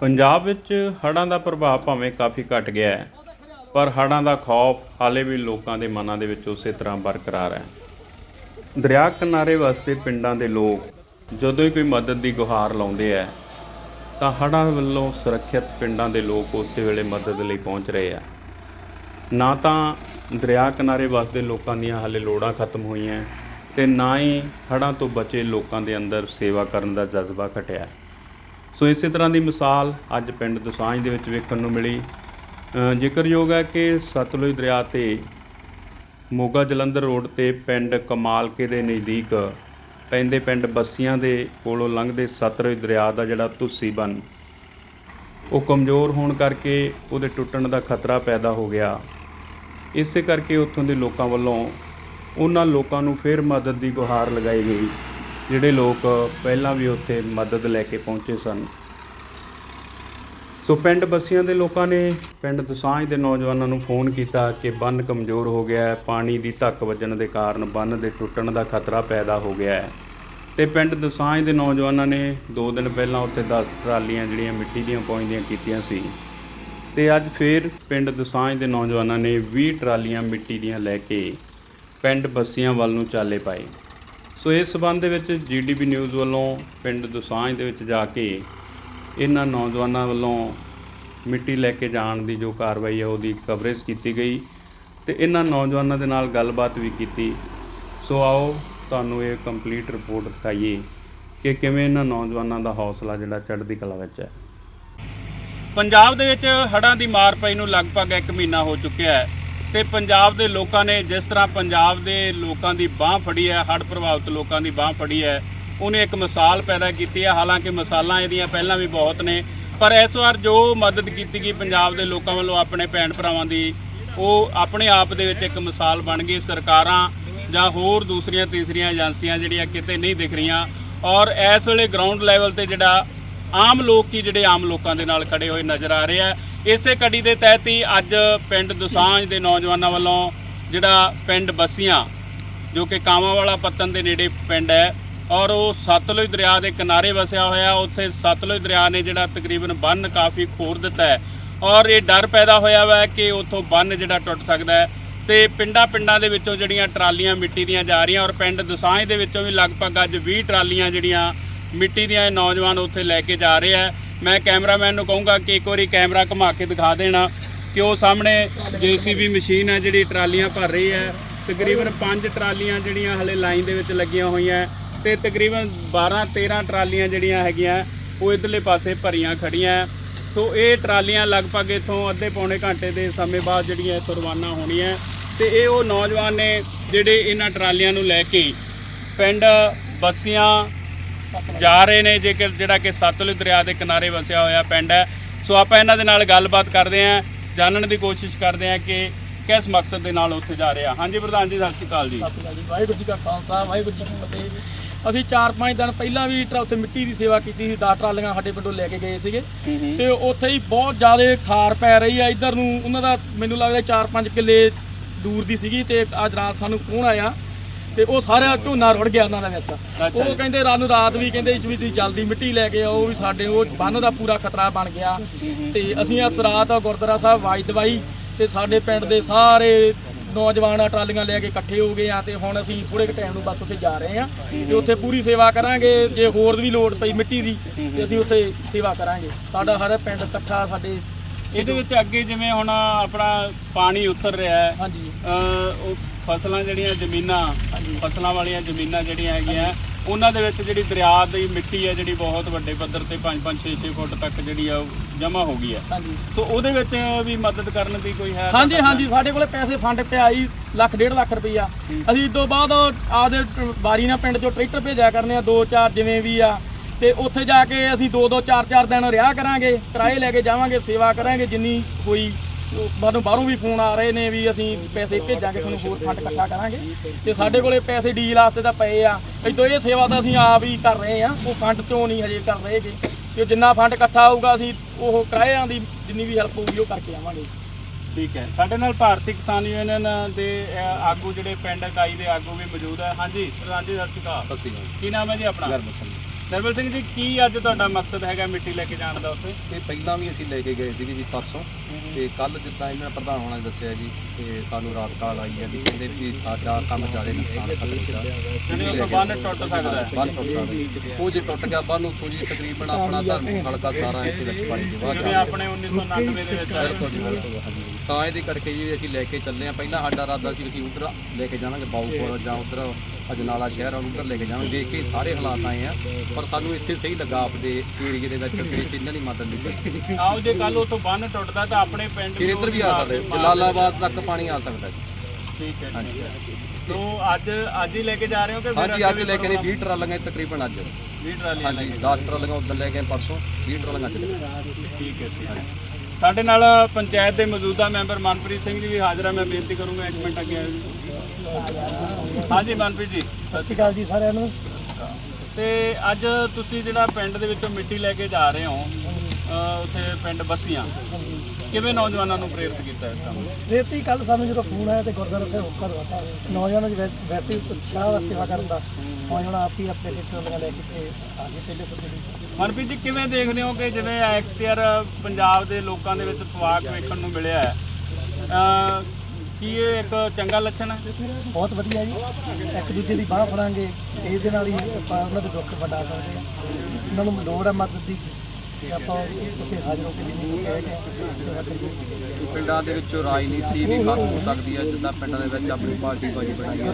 ਪੰਜਾਬ ਵਿੱਚ ਹੜ੍ਹਾਂ ਦਾ ਪ੍ਰਭਾਵ ਭਾਵੇਂ ਕਾਫੀ ਘਟ ਗਿਆ ਹੈ, ਪਰ ਹੜ੍ਹਾਂ ਦਾ ਖੌਫ ਹਾਲੇ ਵੀ ਲੋਕਾਂ ਦੇ ਮਨਾਂ ਦੇ ਵਿੱਚ ਉਸੇ ਤਰ੍ਹਾਂ ਬਰਕਰਾਰ ਹੈ। ਦਰਿਆ ਕਿਨਾਰੇ ਵਸਦੇ ਪਿੰਡਾਂ ਦੇ ਲੋਕ ਜਦੋਂ ਹੀ ਕੋਈ ਮਦਦ ਦੀ ਗੁਹਾਰ ਲਾਉਂਦੇ ਹੈ, ਤਾਂ ਹੜ੍ਹਾਂ ਵੱਲੋਂ ਸੁਰੱਖਿਅਤ ਪਿੰਡਾਂ ਦੇ ਲੋਕ ਉਸੇ ਵੇਲੇ ਮਦਦ ਲਈ ਪਹੁੰਚ ਰਹੇ ਆ ਨਾ ਤਾਂ ਦਰਿਆ ਕਿਨਾਰੇ ਵਸਦੇ ਲੋਕਾਂ ਦੀਆਂ ਹਾਲੇ ਲੋੜਾਂ ਖਤਮ ਹੋਈਆਂ ਤੇ ਨਾ ਹੀ ਹੜ੍ਹਾਂ ਤੋਂ ਬਚੇ ਲੋਕਾਂ ਦੇ ਅੰਦਰ ਸੇਵਾ ਕਰਨ ਦਾ ਜਜ਼ਬਾ ਘਟਿਆ ਸੋ ਇਸੇ ਤਰ੍ਹਾਂ ਦੀ ਮਿਸਾਲ ਅੱਜ ਪਿੰਡ ਦੁਸਾਂਝ ਦੇ ਵਿੱਚ ਵੇਖਣ ਨੂੰ ਮਿਲੀ। ਜ਼ਿਕਰਯੋਗ ਹੈ ਕਿ ਸਤਲੁਜ ਦਰਿਆ ਤੇ ਮੋਗਾ ਜਲੰਧਰ ਰੋਡ ਤੇ ਪਿੰਡ ਕਮਾਲਕੇ ਦੇ ਨਜ਼ਦੀਕ ਪੈਂਦੇ ਪਿੰਡ ਬੱਸੀਆਂ ਦੇ ਕੋਲੋਂ ਲੰਘਦੇ ਸਤਲੁਜ ਦਰਿਆ ਦਾ ਜਿਹੜਾ ਤੁਸੀ ਬਨ, ਉਹ ਕਮਜ਼ੋਰ ਹੋਣ ਕਰਕੇ ਉਹਦੇ ਟੁੱਟਣ ਦਾ ਖਤਰਾ ਪੈਦਾ ਹੋ ਗਿਆ। ਇਸੇ ਕਰਕੇ ਉੱਥੋਂ ਦੇ ਲੋਕਾਂ ਵੱਲੋਂ ਉਹਨਾਂ ਲੋਕਾਂ ਨੂੰ ਫਿਰ ਮਦਦ ਦੀ ਗੁਹਾਰ ਲਗਾਈ ਗਈ। ਜਿਹੜੇ ਲੋਕ ਪਹਿਲਾਂ ਵੀ ਉੱਥੇ ਮਦਦ ਲੈ ਕੇ ਪਹੁੰਚੇ ਸਨ। ਸੋ ਪਿੰਡ ਬਸੀਆਂ ਦੇ ਲੋਕਾਂ ਨੇ ਪਿੰਡ ਦਸਾਂਝ ਦੇ ਨੌਜਵਾਨਾਂ ਨੂੰ ਫੋਨ ਕੀਤਾ ਕਿ ਬੰਨ ਕਮਜ਼ੋਰ ਹੋ ਗਿਆ ਹੈ, ਪਾਣੀ ਦੀ ਧੱਕ ਵੱਜਣ ਦੇ ਕਾਰਨ ਬੰਨ ਦੇ ਟੁੱਟਣ ਦਾ ਖਤਰਾ ਪੈਦਾ ਹੋ ਗਿਆ ਹੈ। ਤੇ ਪਿੰਡ ਦਸਾਂਝ ਦੇ ਨੌਜਵਾਨਾਂ ਨੇ 2 ਦਿਨ ਪਹਿਲਾਂ ਉੱਥੇ 10 ਟਰਾਲੀਆਂ ਜਿਹੜੀਆਂ ਮਿੱਟੀ ਦੀਆਂ ਪਹੁੰਚਦੀਆਂ ਕੀਤੀਆਂ ਸੀ। ਤੇ ਅੱਜ ਫੇਰ ਪਿੰਡ ਦਸਾਂਝ ਦੇ ਨੌਜਵਾਨਾਂ ਨੇ 20 ਟਰਾਲੀਆਂ ਮਿੱਟੀ ਦੀਆਂ ਲੈ ਕੇ ਪਿੰਡ ਬਸੀਆਂ ਵੱਲ ਨੂੰ ਚਾਲੇ ਪਾਏ। ਸੋ ਇਸ ਸਬੰਧ ਦੇ ਵਿੱਚ ਜੀਡੀਪੀ ਨਿਊਜ਼ ਵੱਲੋਂ ਪਿੰਡ ਦੁਸਾਂਝ ਦੇ ਵਿੱਚ ਜਾ ਕੇ ਇਹਨਾਂ ਨੌਜਵਾਨਾਂ ਵੱਲੋਂ ਮਿੱਟੀ ਲੈ ਕੇ ਜਾਣ ਦੀ ਜੋ ਕਾਰਵਾਈ ਹੈ ਉਹਦੀ ਕਵਰੇਜ ਕੀਤੀ ਗਈ ਤੇ ਇਹਨਾਂ ਨੌਜਵਾਨਾਂ ਦੇ ਨਾਲ ਗੱਲਬਾਤ ਵੀ ਕੀਤੀ। ਸੋ ਆਓ ਤੁਹਾਨੂੰ ਇਹ ਕੰਪਲੀਟ ਰਿਪੋਰਟ ਦਿਖਾਈਏ ਕਿ ਕਿਵੇਂ ਇਹਨਾਂ ਨੌਜਵਾਨਾਂ ਦਾ ਹੌਸਲਾ ਜਿਹੜਾ ਚੜ੍ਹਦੀ ਕਲਾ ਵਿੱਚ ਹੈ। ਪੰਜਾਬ ਦੇ ਵਿੱਚ ਹੜ੍ਹਾਂ ਦੀ ਮਾਰ ਪਈ ਨੂੰ ਲਗਭਗ 1 ਮਹੀਨਾ ਹੋ ਚੁੱਕਿਆ ਹੈ। ਤੇ ਪੰਜਾਬ ਦੇ ਲੋਕਾਂ ਨੇ ਜਿਸ ਤਰ੍ਹਾਂ ਪੰਜਾਬ ਦੇ ਲੋਕਾਂ ਦੀ ਬਾਹ ਫੜੀ ਹੈ, ਹੜ੍ਹ ਪ੍ਰਭਾਵਿਤ ਲੋਕਾਂ ਦੀ ਬਾਹ ਫੜੀ ਹੈ, ਉਹਨੇ ਇੱਕ ਮਿਸਾਲ ਪੈਦਾ ਕੀਤੀ ਹੈ। ਹਾਲਾਂਕਿ ਮਿਸਾਲਾਂ ਇਹਦੀਆਂ ਪਹਿਲਾਂ ਵੀ ਬਹੁਤ ਨੇ, ਪਰ ਇਸ ਵਾਰ ਜੋ ਮਦਦ ਕੀਤੀ ਗਈ ਪੰਜਾਬ ਦੇ ਲੋਕਾਂ ਵੱਲੋਂ ਆਪਣੇ ਭੈਣ ਭਰਾਵਾਂ ਦੀ, ਉਹ ਆਪਣੇ ਆਪ ਦੇ ਵਿੱਚ ਇੱਕ ਮਿਸਾਲ ਬਣ ਗਈ। ਸਰਕਾਰਾਂ ਜਾਂ ਹੋਰ ਦੂਸਰੀਆਂ, ਤੀਸਰੀਆਂ ਏਜੰਸੀਆਂ ਜਿਹੜੀਆਂ ਕਿਤੇ ਨਹੀਂ ਦਿਖ ਰਹੀਆਂ, ਔਰ ਇਸ ਵੇਲੇ ਗਰਾਊਂਡ ਲੈਵਲ ਤੇ ਜਿਹੜਾ ਆਮ ਲੋਕ ਹੀ ਜਿਹੜੇ ਆਮ ਲੋਕਾਂ ਦੇ ਨਾਲ ਖੜੇ ਹੋਏ ਨਜ਼ਰ ਆ ਰਹੇ ਆ। ਇਸੇ ਕੜੀ ਦੇ ਤਹਿਤ ਹੀ ਅੱਜ ਪਿੰਡ ਦੁਸਾਂਝ ਦੇ ਨੌਜਵਾਨਾਂ ਵੱਲੋਂ ਜਿਹੜਾ ਪਿੰਡ ਬਸੀਆਂ, ਜੋ ਕਿ ਕਾਮਾਂਵਾਲਾ ਪੱਤਨ ਦੇ ਨੇੜੇ ਪਿੰਡ ਹੈ, ਔਰ ਉਹ ਸਤਲੁਜ ਦਰਿਆ ਦੇ ਕਿਨਾਰੇ ਵਸਿਆ ਹੋਇਆ, ਉੱਥੇ ਸਤਲੁਜ ਦਰਿਆ ਨੇ ਜਿਹੜਾ ਤਕਰੀਬਨ ਬੰਨ ਕਾਫੀ ਖੋਰ ਦਿੱਤਾ ਹੈ, ਔਰ ਇਹ ਡਰ ਪੈਦਾ ਹੋਇਆ ਵਾ ਕਿ ਉੱਥੋਂ ਬੰਨ ਜਿਹੜਾ ਟੁੱਟ ਸਕਦਾ ਹੈ, ਤੇ ਪਿੰਡਾਂ ਪਿੰਡਾਂ ਦੇ ਵਿੱਚੋਂ ਜਿਹੜੀਆਂ ਟਰਾਲੀਆਂ ਮਿੱਟੀ ਦੀਆਂ ਜਾ ਰਹੀਆਂ, ਔਰ ਪਿੰਡ ਦਸਾਂਝ ਦੇ ਵਿੱਚੋਂ ਵੀ ਲਗਭਗ ਅੱਜ 20 ਟਰਾਲੀਆਂ ਜਿਹੜੀਆਂ ਮਿੱਟੀ ਦੀਆਂ ਨੌਜਵਾਨ ਉੱਥੇ ਲੈ ਕੇ ਜਾ ਰਹੇ ਆ ਮੈਂ ਕੈਮਰਾਮੈਨ ਨੂੰ ਕਹੂੰਗਾ ਕਿ ਇੱਕ ਵਾਰੀ ਕੈਮਰਾ ਘੁਮਾ ਕੇ ਦਿਖਾ ਦੇਣਾ ਕਿ ਉਹ ਸਾਹਮਣੇ ਜੀਸੀਬੀ ਮਸ਼ੀਨ ਹੈ ਜਿਹੜੀ ਟਰਾਲੀਆਂ ਭਰ ਰਹੀ ਹੈ ਤਕਰੀਬਨ 5 ਟਰਾਲੀਆਂ ਜਿਹੜੀਆਂ ਹਲੇ ਲਾਈਨ ਦੇ ਵਿੱਚ ਲੱਗੀਆਂ ਹੋਈਆਂ ਹੈ ਤੇ ਤਕਰੀਬਨ 12 13 ਟਰਾਲੀਆਂ ਜਿਹੜੀਆਂ ਹੈਗੀਆਂ, ਉਹ ਇਧਰਲੇ ਪਾਸੇ ਭਰੀਆਂ ਖੜੀਆਂ ਹੈ। ਸੋ ਇਹ ਟਰਾਲੀਆਂ ਲਗਭਗ ਇਥੋਂ ਅੱਧੇ ਪੌਣੇ ਘੰਟੇ ਦੇ ਸਮੇਂ ਬਾਅਦ ਜਿਹੜੀਆਂ ਇੱਥੋਂ ਰਵਾਨਾ ਹੋਣੀਆਂ ਤੇ ਇਹ ਉਹ ਨੌਜਵਾਨ ਨੇ ਜਿਹੜੇ ਇਹਨਾਂ ਟਰਾਲੀਆਂ ਨੂੰ ਲੈ ਕੇ ਪਿੰਡ ਬੱਸੀਆਂ ਜਾ ਰਹੇ ਨੇ ਜੇਕਰ ਜਿਹੜਾ ਕਿ ਸਤਲੁਜ ਦਰਿਆ ਦੇ ਕਿਨਾਰੇ ਵਸਿਆ ਹੋਇਆ ਪਿੰਡ ਹੈ। ਸੋ ਆਪਾਂ ਇਹਨਾਂ ਦੇ ਨਾਲ ਗੱਲਬਾਤ ਕਰਦੇ ਹਾਂ ਜਾਣਨ ਦੀ ਕੋਸ਼ਿਸ਼ ਕਰਦੇ ਹਾਂ ਕਿ ਕਿਸ ਮਕਸਦ ਦੇ ਨਾਲ ਉੱਥੇ ਜਾ ਰਹੇ ਆ। ਹਾਂਜੀ ਪ੍ਰਧਾਨ ਜੀ ਸਤਿ ਸ਼੍ਰੀ ਅਕਾਲ ਜੀ। ਵਾਹਿਗੁਰੂ ਜੀ ਕਾ ਖਾਲਸਾ ਵਾਹਿਗੁਰੂ ਜੀ ਕੀ ਫਤਿਹ। ਅਸੀਂ 4-5 ਦਿਨ ਪਹਿਲਾਂ ਵੀ ਟਰਾ ਉੱਥੇ ਮਿੱਟੀ ਦੀ ਸੇਵਾ ਕੀਤੀ ਸੀ। 10 ਟਰਾਲੀਆਂ ਸਾਡੇ ਪਿੰਡੋਂ ਲੈ ਕੇ ਗਏ ਸੀਗੇ। ਤੇ ਉੱਥੇ ਹੀ ਬਹੁਤ ਜ਼ਿਆਦਾ ਖਾਰ ਪੈ ਰਹੀ ਆ। ਇੱਧਰ ਨੂੰ ਉਹਨਾਂ ਦਾ ਮੈਨੂੰ ਲੱਗਦਾ 4-5 ਕਿੱਲੇ ਦੂਰ ਦੀ ਸੀਗੀ ਤੇ ਅੱਜ ਰਾਤ ਸਾਨੂੰ ਫੋਨ ਆਇਆ। ਤੇ ਉਹ ਸਾਰਾ ਝੋਨਾ ਰੁੜ ਗਿਆ ਉਹਨਾਂ ਦੇ ਵਿੱਚ। ਉਹ ਕਹਿੰਦੇ ਰਾਤ ਨੂੰ ਰਾਤ ਵੀ ਕਹਿੰਦੇ ਇਸ ਵੀ ਤੁਸੀਂ ਜਲਦੀ ਮਿੱਟੀ ਲੈ ਕੇ ਆਓ ਵੀ ਸਾਡੇ ਉਹ ਬੰਨ ਦਾ ਪੂਰਾ ਖਤਰਾ ਬਣ ਗਿਆ। ਤੇ ਅਸੀਂ ਅੱਜ ਰਾਤ ਗੁਰਦੁਆਰਾ ਸਾਹਿਬ ਵਾਜ ਦਵਾਈ ਤੇ ਸਾਡੇ ਪਿੰਡ ਦੇ ਸਾਰੇ ਨੌਜਵਾਨ ਟਰਾਲੀਆਂ ਲੈ ਕੇ ਇਕੱਠੇ ਹੋ ਗਏ ਆ ਤੇ ਹੁਣ ਅਸੀਂ ਥੋੜੇ ਕੁ ਟਾਈਮ ਨੂੰ ਬਸ ਉੱਥੇ ਜਾ ਰਹੇ ਆ ਤੇ ਉੱਥੇ ਪੂਰੀ ਸੇਵਾ ਕਰਾਂਗੇ। ਜੇ ਹੋਰ ਵੀ ਲੋੜ ਪਈ ਮਿੱਟੀ ਦੀ ਤੇ ਅਸੀਂ ਉੱਥੇ ਸੇਵਾ ਕਰਾਂਗੇ। ਸਾਡਾ ਸਾਰਾ ਪਿੰਡ ਇਕੱਠਾ ਸਾਡੇ ਇਹਦੇ ਵਿੱਚ ਅੱਗੇ ਜਿਵੇਂ ਹੁਣ ਆਪਣਾ ਪਾਣੀ ਉਤਰ ਰਿਹਾ ਹੈ ਹਾਂਜੀ। ਫਸਲਾਂ ਜਿਹੜੀਆਂ ਜ਼ਮੀਨਾਂ ਫਸਲਾਂ ਵਾਲੀਆਂ ਜ਼ਮੀਨਾਂ ਜਿਹੜੀਆਂ ਹੈਗੀਆਂ ਉਹਨਾਂ ਦੇ ਵਿੱਚ ਜਿਹੜੀ ਦਰਿਆ ਦੀ ਮਿੱਟੀ ਹੈ ਜਿਹੜੀ ਬਹੁਤ ਵੱਡੇ ਪੱਧਰ ਤੇ 5-5 6-6 ਫੁੱਟ ਤੱਕ ਜਿਹੜੀ ਆ ਜਮਾ ਹੋ ਗਈ ਹੈ। ਸੋ ਉਹਦੇ ਵਿੱਚ ਵੀ ਮਦਦ ਕਰਨ ਦੀ ਕੋਈ ਹੈ ਹਾਂਜੀ ਹਾਂਜੀ ਸਾਡੇ ਕੋਲੇ ਪੈਸੇ ਫੰਡ ਪਿਆ ਜੀ ਲੱਖ ਡੇਢ ਲੱਖ ਰੁਪਈਆ। ਅਸੀਂ ਇਸ ਤੋਂ ਬਾਅਦ ਆਪਦੇ ਬਾਰੀ ਨਾਲ ਪਿੰਡ ਚੋਂ ਟਰੈਕਟਰ ਭੇਜਿਆ ਕਰਨੇ ਆ ਦੋ ਚਾਰ ਜਿਵੇਂ ਵੀ ਆ। ਤੇ ਉੱਥੇ ਜਾ ਕੇ ਅਸੀਂ ਦੋ ਦੋ ਚਾਰ ਚਾਰ ਦਿਨ ਰਿਹਾ ਕਰਾਂਗੇ ਕਿਰਾਏ ਲੈ ਕੇ ਜਾਵਾਂਗੇ ਸੇਵਾ ਕਰਾਂਗੇ ਜਿੰਨੀ ਉਹ ਬਾਹਰੋਂ ਬਾਹਰੋਂ ਵੀ ਫੋਨ ਆ ਰਹੇ ਨੇ ਵੀ ਅਸੀਂ ਪੈਸੇ ਭੇਜਾਂਗੇ ਤੁਹਾਨੂੰ ਹੋਰ ਫੰਡ ਇਕੱਠਾ ਕਰਾਂਗੇ। ਤੇ ਸਾਡੇ ਕੋਲੇ ਪੈਸੇ ਡੀਲ ਵਾਸਤੇ ਤਾਂ ਪਏ ਆ। ਇਦੋਂ ਇਹ ਸੇਵਾ ਤਾਂ ਅਸੀਂ ਆਪ ਹੀ ਕਰ ਰਹੇਗੇ ਉਹ ਫੰਡ ਤੋਂ ਨਹੀਂ ਹਜੇ ਕਰ ਰਹੇਗੇ। ਤੇ ਜਿੰਨਾ ਫੰਡ ਇਕੱਠਾ ਹੋਊਗਾ ਅਸੀਂ ਉਹ ਕਿਰਾਇਆਂ ਦੀ ਜਿੰਨੀ ਵੀ ਹੈਲਪ ਹੋਊਗੀ ਉਹ ਕਰਕੇ ਆਵਾਂਗੇ। ਠੀਕ ਹੈ। ਸਾਡੇ ਨਾਲ ਭਾਰਤੀ ਕਿਸਾਨ ਯੂਨੀਅਨ ਦੇ ਆਗੂ ਜਿਹੜੇ ਪਿੰਡ ਇਕਾਈ ਦੇ ਆਗੂ ਵੀ ਮੌਜੂਦ ਹੈ ਹਾਂਜੀ ਜੀ ਸਤਿ ਸ਼੍ਰੀ ਅਕਾਲ। ਸਤਿ ਸ਼੍ਰੀ ਅਕਾਲ। ਕੀ ਨਾਮ ਹੈ ਜੀ ਆਪਣਾ? ਗਰਮ ਸਿੰਘ। ਨਿਰਮਲ ਸਿੰਘ ਜੀ ਕੀ ਅੱਜ ਤੁਹਾਡਾ ਮਕਸਦ ਹੈਗਾ ਮਿੱਟੀ ਲੈ ਕੇ ਜਾਣ ਦਾ ਉੱਥੇ? ਤੇ ਪਹਿਲਾਂ ਵੀ ਅਸੀਂ ਲੈ ਕੇ ਗਏ ਸੀਗੇ ਜੀ ਪਰਸੋਂ। ਤੇ ਕੱਲ ਜਿੱਦਾਂ ਇਹਨਾਂ ਪ੍ਰਧਾਨ ਹੋਣਾ ਦੱਸਿਆ ਜੀ ਤੇ ਸਾਨੂੰ ਰਾਤ ਕਾਲ ਆਈ ਹੈ ਵੀ ਕਹਿੰਦੇ ਵੀ ਸਾਡਾ ਕੰਮ ਜ਼ਿਆਦਾ ਨੁਕਸਾਨ ਖਤਰੇ ਦਾ ਜਿਹੜੀ ਉੱਥੇ ਬੰਨ ਟੁੱਟ ਸਕਦਾ ਹੈ। ਬੰਨ ਟੁੱਟ ਸਕਦਾ ਉਹ ਜੇ ਟੁੱਟ ਗਿਆ ਬੰਨ ਉੱਥੋਂ ਜੀ ਤਕਰੀਬਨ ਆਪਣਾ ਧਰਮ ਹਲਕਾ ਸਾਰਾ ਇਹਦੇ ਵਿੱਚ ਪਾਣੀ ਜਿਵੇਂ ਆਪਣੇ 1999 ਦੇ ਵਿੱਚ ਆਇਆ ਜੀ ਹਾਂਜੀ। ਤਾਂ ਇਹਦੇ ਕਰਕੇ ਜੀ ਅਸੀਂ ਲੈ ਕੇ ਚੱਲੇ ਆ ਪਹਿਲਾਂ ਸਾਡਾ ਇਰਾਦਾ ਸੀ ਅਸੀਂ ਉਧਰ ਲੈ ਕੇ ਜਾਵਾਂਗੇ ਬਾਉਪੁਰ ਜਾਂ। ਉਧਰ ਅਜਨਾਲਾ ਸ਼ਹਿਰ ਉਧਰ ਲੈ ਕੇ ਜਾਵਾਂਗੇ। ਦੇਖ ਕੇ ਸਾਰੇ ਹਾਲਾਤ ਆਏ ਆ ਪਰ ਸਾਨੂੰ ਇੱਥੇ ਸਹੀ ਲੱਗਾ ਆਪਦੇ ਏਰੀਏ ਦੇ ਵਿੱਚ ਅਸੀਂ ਇਹਨਾਂ ਦੀ ਮਦਦ ਲਈ ਆਓ ਜੇ ਕੱਲ ਉੱਥੋਂ ਬੰਨ ਟੁੱਟਦਾ ਤਾਂ ਆਪਣੇ ਪਿੰਡ ਫਿਰ ਇੱਧਰ ਵੀ ਆ ਸਕਦੇ ਜਲਾਲਾਬਾਦ ਤੱਕ ਪਾਣੀ ਆ ਸਕਦਾ ਜੀ। ਠੀਕ ਹੈ ਤੋ ਅੱਜ ਅੱਜ ਹੀ ਲੈ ਕੇ ਜਾ ਰਹੇ ਹੋ ਕਿ ਹਾਂਜੀ ਅੱਜ ਲੈ ਕੇ ਨੇ 20 ਟਰਾਲੀਆਂ ਤਕਰੀਬਨ ਅੱਜ। 20 ਟਰਾਲੀਆਂ ਹਾਂਜੀ 10 ਟਰਾਲੀਆਂ ਉਦੋਂ ਲੈ ਕੇ ਪਰਸੋਂ 20 ਟਰਾਲੀਆਂ ਅੱਜ ਕੇ। ਠੀਕ ਹੈ ਠੀਕ ਹੈ। ਸਾਡੇ ਨਾਲ ਪੰਚਾਇਤ ਦੇ ਮੌਜੂਦਾ ਮੈਂਬਰ ਮਨਪ੍ਰੀਤ ਸਿੰਘ ਜੀ ਵੀ ਹਾਜ਼ਰ ਹੈ ਮੈਂ ਬੇਨਤੀ ਕਰੂੰਗਾ ਇੱਕ ਮਿੰਟ ਅੱਗੇ ਆਇਓ ਹਾਂਜੀ ਮਨਪ੍ਰੀਤ ਜੀ। ਸਤਿ ਸ਼੍ਰੀ ਅਕਾਲ ਜੀ ਸਾਰਿਆਂ ਨੂੰ। ਤੇ ਅੱਜ ਤੁਸੀਂ ਜਿਹੜਾ ਪਿੰਡ ਦੇ ਵਿੱਚੋਂ ਮਿੱਟੀ ਲੈ ਕੇ ਜਾ ਰਹੇ ਹੋ ਉੱਥੇ ਪਿੰਡ ਬੱਸੀਆਂ। ਕਿਵੇਂ ਨੌਜਵਾਨਾਂ ਨੂੰ ਪ੍ਰੇਰਿਤ ਕੀਤਾ ਇਸ ਕੰਮ ਰੇਤੀ ਕੱਲ ਸਾਨੂੰ ਜਦੋਂ ਫੋਨ ਆਇਆ ਤੇ ਗੁਰਦੁਆਰਾ ਸਾਹਿਬ ਹੁਕਮ ਦਵਾਤਾ ਨੌਜਵਾਨਾਂ ਦੀ ਵੈ- ਵੈਸੇ ਹੀ ਉਤਸ਼ਾਹ ਵਾ ਸੇਵਾ ਕਰਨ ਦਾ ਨੌਜਵਾਨ ਆਪ ਹੀ ਆਪਣੇ ਟਿਕਟਾਂ ਲੈ ਕੇ ਤੇ ਆ ਗਏ ਪਹਿਲੇ ਸੱਜੇ ਮਨਪ੍ਰੀਤ ਜੀ ਕਿਵੇਂ ਦੇਖਦੇ ਹੋ ਕਿ ਜਿਵੇਂ ਐਕਟਿਅਰ ਪੰਜਾਬ ਦੇ ਲੋਕਾਂ ਦੇ ਵਿੱਚ ਸਵਾਗ ਵੇਖਣ ਨੂੰ ਮਿਲਿਆ ਹੈ ਅਹ ਕੀ ਇਹ ਇੱਕ ਚੰਗਾ ਲੱਛਣ ਹੈ? ਬਹੁਤ ਵਧੀਆ ਜੀ। ਇੱਕ ਦੂਜੇ ਦੀ ਬਾਹ ਫੜਾਂਗੇ ਇਹਦੇ ਨਾਲ ਹੀ ਆਪਾਂ ਉਹਨਾਂ ਦੇ ਦੁੱਖ ਵੰਡਾ ਸਕਦੇ ਹਾਂ। ਉਹਨਾਂ ਨੂੰ ਲੋੜ ਹੈ ਮਦਦ ਦੀ। ਆਪਾਂ ਉੱਥੇ ਹਾਜ਼ਰ ਹੋ ਕੇ ਪਿੰਡਾਂ ਦੇ ਵਿੱਚੋਂ ਰਾਜਨੀਤੀ ਵੀ ਖਤਮ ਹੋ ਸਕਦੀ ਹੈ ਜਿੱਦਾਂ ਪਿੰਡਾਂ ਦੇ ਵਿੱਚ ਆਪਣੀ ਪਾਰਟੀ ਬਾਜੀ ਬਣਾਈ ਹੈ।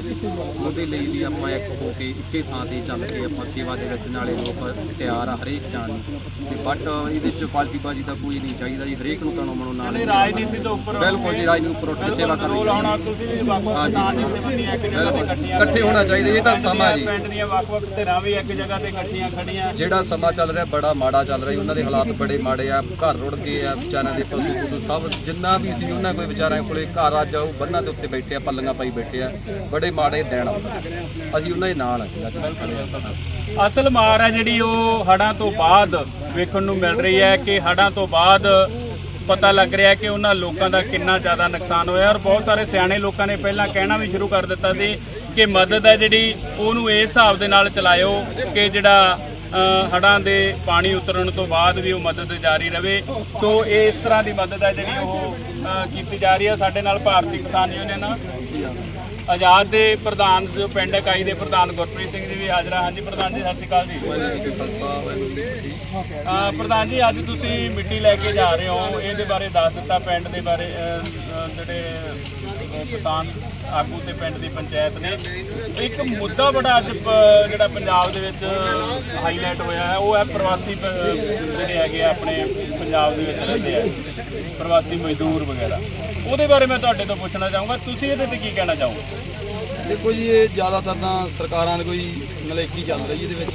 ਉਹਦੇ ਲਈ ਵੀ ਆਪਾਂ ਇੱਕ ਹੋ ਕੇ ਇੱਕੇ ਥਾਂ ਤੇ ਚੱਲ ਕੇ ਆਪਾਂ ਸੇਵਾ ਦੇ ਵਿੱਚ ਨਾਲੇ ਲੋਕ ਤਿਆਰ ਆ ਹਰੇਕ ਜਾਣ ਨੂੰ। ਤੇ ਬਟ ਇਹਦੇ ਚ ਪਾਰਟੀ ਬਾਜੀ ਦਾ ਕੋਈ ਨਹੀਂ ਚਾਹੀਦਾ ਜੀ ਹਰੇਕ ਨੂੰ ਤਨੋਂ ਮਨੋਂ ਨਾਲ ਨਾਲੇ ਰਾਜਨੀਤੀ ਤੋਂ ਉੱਪਰ ਬਿਲਕੁਲ ਜੀ ਰਾਜਨੀਤੀ ਉੱਪਰ ਉੱਠ ਕੇ ਸੇਵਾ ਕਰਨੀ ਰੋਲ ਆਉਣਾ ਤੁਸੀਂ ਵੀ ਵੱਖ-ਵੱਖ ਨਾਂ ਦੀ ਬੰਦੀਆਂ ਇੱਕ ਜਗ੍ਹਾ ਤੇ ਇਕੱਠੀਆਂ ਇਕੱਠੇ ਹੋਣਾ ਚਾਹੀਦਾ ਇਹ ਤਾਂ ਸਮਾਂ ਜੀ। ਪਿੰਡ ਦੀਆਂ ਵੱਖ-ਵੱਖ ਧਿਰਾਂ ਵੀ ਇੱਕ ਜਗ੍ਹਾ ਤੇ ਇਕੱਠੀਆਂ ਖੜੀਆਂ ਜਿਹੜਾ ਸਮਾਂ ਚੱਲ ਰਿਹਾ ਬੜਾ ਮਾੜਾ ਚੱਲ ਰਿਹਾ ਉਹਨਾਂ ਦੇ ਹਾਲਾਤ ਬੜੇ ਮਾੜੇ ਆ, ਘਰ ਰੁੜ ਗਏ ਆ, ਵਿਚਾਰਿਆਂ ਦੇ ਪਸ਼ੂ ਪਸ਼ੂ ਸਭ ਜਿੰਨਾ ਵੀ ਸੀ, ਉਹਨਾਂ ਕੋਈ ਵਿਚਾਰਿਆਂ ਕੋਲੇ ਘਰ ਅੱਜ ਉਹ ਬੰਨਾਂ ਦੇ ਉੱਤੇ ਬੈਠੇ ਆ, ਪੱਲੀਆਂ ਪਾਈ ਬੈਠੇ ਆ, ਬੜੇ ਮਾੜੇ ਦਿਨ ਆ। ਅਸੀਂ ਉਹਨਾਂ ਦੇ ਨਾਲ ਆ ਅਸਲ ਮਾਰ ਹੈ ਜਿਹੜੀ ਉਹ ਹੜਾਂ ਤੋਂ ਬਾਅਦ ਵੇਖਣ ਨੂੰ ਮਿਲ ਰਹੀ ਹੈ ਕਿ ਹੜਾਂ ਤੋਂ ਬਾਅਦ ਪਤਾ ਲੱਗ ਰਿਹਾ ਕਿ ਉਹਨਾਂ ਲੋਕਾਂ ਦਾ ਕਿੰਨਾ ਜ਼ਿਆਦਾ ਨੁਕਸਾਨ ਹੋਇਆ ਔਰ ਬਹੁਤ ਸਾਰੇ ਸਿਆਣੇ ਲੋਕਾਂ ਨੇ ਪਹਿਲਾਂ ਕਹਿਣਾ ਵੀ ਸ਼ੁਰੂ ਕਰ ਦਿੱਤਾ ਸੀ ਕਿ ਮਦਦ ਹੈ ਜਿਹੜੀ ਉਹਨੂੰ ਇਸ ਹਿਸਾਬ ਦੇ ਨਾਲ ਚਲਾਇਓ ਕਿ ਜਿਹੜਾ ਅ, ਹੜ੍ਹਾਂ ਦੇ ਪਾਣੀ ਉਤਰਨ ਤੋਂ ਬਾਅਦ ਵੀ ਉਹ ਮਦਦ ਜਾਰੀ ਰਵੇ। ਸੋ ਇਹ ਇਸ ਤਰ੍ਹਾਂ ਦੀ ਮਦਦ ਹੈ ਜਿਹੜੀ ਉਹ ਕੀਤੀ ਜਾ ਰਹੀ ਹੈ। ਸਾਡੇ ਨਾਲ ਭਾਰਤੀ ਕਿਸਾਨ ਯੂਨੀਅਨ ਆਜ਼ਾਦ ਦੇ ਪ੍ਰਧਾਨ ਜੋ ਪਿੰਡ ਇਕਾਈ ਦੇ ਪ੍ਰਧਾਨ ਗੁਰਪ੍ਰੀਤ ਸਿੰਘ ਜੀ ਵੀ ਹਾਜ਼ਰ ਆ। ਹਾਂਜੀ ਪ੍ਰਧਾਨ ਜੀ ਸਤਿ ਸ਼੍ਰੀ ਅਕਾਲ ਜੀ। ਪ੍ਰਧਾਨ ਜੀ ਅੱਜ ਤੁਸੀਂ ਮਿੱਟੀ ਲੈ ਕੇ ਜਾ ਰਹੇ ਹੋ। ਇਹਦੇ ਬਾਰੇ ਦੱਸ ਦਿੱਤਾ ਪਿੰਡ ਦੇ ਬਾਰੇ ਜਿਹੜੇ ਕਿਸਾਨ ਆਗੂ ਤੇ ਪਿੰਡ ਦੀ ਪੰਚਾਇਤ ਨੇ। ਇੱਕ ਮੁੱਦਾ ਬੜਾ ਅੱਜ ਪ- ਜਿਹੜਾ ਪੰਜਾਬ ਦੇ ਵਿੱਚ ਹਾਈਲਾਈਟ ਹੋਇਆ ਹੈ, ਉਹ ਹੈ ਪ੍ਰਵਾਸੀ ਪ- ਜਿਹੜੇ ਹੈਗੇ ਆ ਆਪਣੇ ਪੰਜਾਬ ਦੇ ਵਿੱਚ ਰਹਿੰਦੇ ਆ, ਪ੍ਰਵਾਸੀ ਮਜ਼ਦੂਰ ਵਗੈਰਾ। ਉਹਦੇ ਬਾਰੇ ਮੈਂ ਤੁਹਾਡੇ ਤੋਂ ਪੁੱਛਣਾ ਚਾਹੂੰਗਾ। ਤੁਸੀਂ ਇਹਦੇ ਤੇ ਕੀ ਕਹਿਣਾ ਚਾਹੋਗੇ? ਦੇਖੋ ਜੀ, ਇਹ ਜ਼ਿਆਦਾਤਰ ਤਾਂ ਸਰਕਾਰਾਂ ਦੀ ਕੋਈ ਨਲਾਇਕੀ ਚੱਲ ਰਹੀ ਇਹਦੇ ਵਿੱਚ।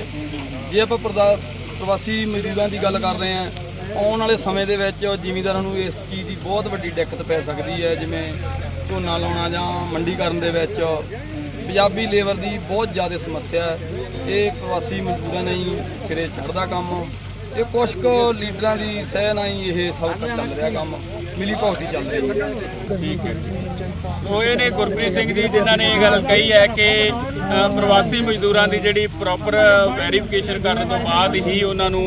ਜੇ ਆਪਾਂ ਪ੍ਰਦਾ- ਪ੍ਰਵਾਸੀ ਮਜ਼ਦੂਰਾਂ ਦੀ ਗੱਲ ਕਰ ਰਹੇ ਹਾਂ, ਆਉਣ ਵਾਲੇ ਸਮੇਂ ਦੇ ਵਿੱਚ ਜ਼ਿਮੀਂਦਾਰਾਂ ਨੂੰ ਇਸ ਚੀਜ਼ ਦੀ ਬਹੁਤ ਵੱਡੀ ਦਿੱਕਤ ਪੈ ਸਕਦੀ ਹੈ, ਜਿਵੇਂ ਝੋਨਾ ਲਾਉਣਾ ਜਾਂ ਮੰਡੀ ਕਰਨ ਦੇ ਵਿੱਚ ਪੰਜਾਬੀ ਲੇਬਰ ਦੀ ਬਹੁਤ ਜ਼ਿਆਦਾ ਸਮੱਸਿਆ ਹੈ। ਇਹ ਪ੍ਰਵਾਸੀ ਮਜ਼ਦੂਰਾਂ ਨਹੀਂ ਸਿਰੇ ਚੜ੍ਹਦਾ ਕੰਮ। ਇਹ ਕੁਛ ਕੁ ਲੀਡਰਾਂ ਦੀ ਸਹਿ ਨਾਲ ਹੀ ਇਹ ਸਭ ਕੁਝ ਚੱਲ ਰਿਹਾ ਕੰਮ। ਮਿਲੀ ਭੁਗਤੀ ਚੱਲ ਰਹੀ ਹੈ। ਠੀਕ ਹੈ। ਸੋ ਇਹ ਨੇ ਗੁਰਪ੍ਰੀਤ ਸਿੰਘ ਜੀ, ਜਿਨ੍ਹਾਂ ਨੇ ਇਹ ਗੱਲ ਕਹੀ ਹੈ ਕਿ ਪ੍ਰਵਾਸੀ ਮਜ਼ਦੂਰਾਂ ਦੀ ਜਿਹੜੀ ਪ੍ਰੋਪਰ ਵੈਰੀਫਿਕੇਸ਼ਨ ਕਰਨ ਤੋਂ ਬਾਅਦ ਹੀ ਉਹਨਾਂ ਨੂੰ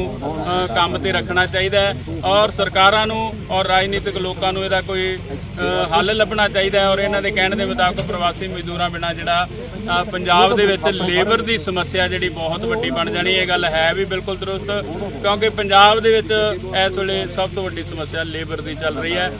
ਕੰਮ ਤੇ ਰੱਖਣਾ ਚਾਹੀਦਾ ਹੈ ਔਰ ਸਰਕਾਰਾਂ ਨੂੰ ਔਰ ਰਾਜਨੀਤਿਕ ਲੋਕਾਂ ਨੂੰ ਇਹਦਾ ਕੋਈ ਹੱਲ ਲੱਭਣਾ ਚਾਹੀਦਾ ਹੈ ਔਰ ਇਹਨਾਂ ਦੇ ਕਹਿਣ ਦੇ ਮੁਤਾਬਕ ਪ੍ਰਵਾਸੀ ਮਜ਼ਦੂਰਾਂ ਬਿਨਾਂ ਜਿਹੜਾ ਪੰਜਾਬ ਦੇ ਵਿੱਚ ਲੇਬਰ ਦੀ ਸਮੱਸਿਆ ਜਿਹੜੀ ਬਹੁਤ ਵੱਡੀ ਬਣ ਜਾਣੀ ਇਹ ਗੱਲ ਹੈ ਵੀ ਬਿਲਕੁਲ ਦਰੁਸਤ, ਕਿਉਂਕਿ ਪੰਜਾਬ ਦੇ ਵਿੱਚ ਇਸ ਵੇਲੇ ਸਭ ਤੋਂ ਵੱਡੀ ਸਮੱਸਿਆ ਲੇਬਰ ਦੀ ਚੱਲ ਰਹੀ ਹੈ।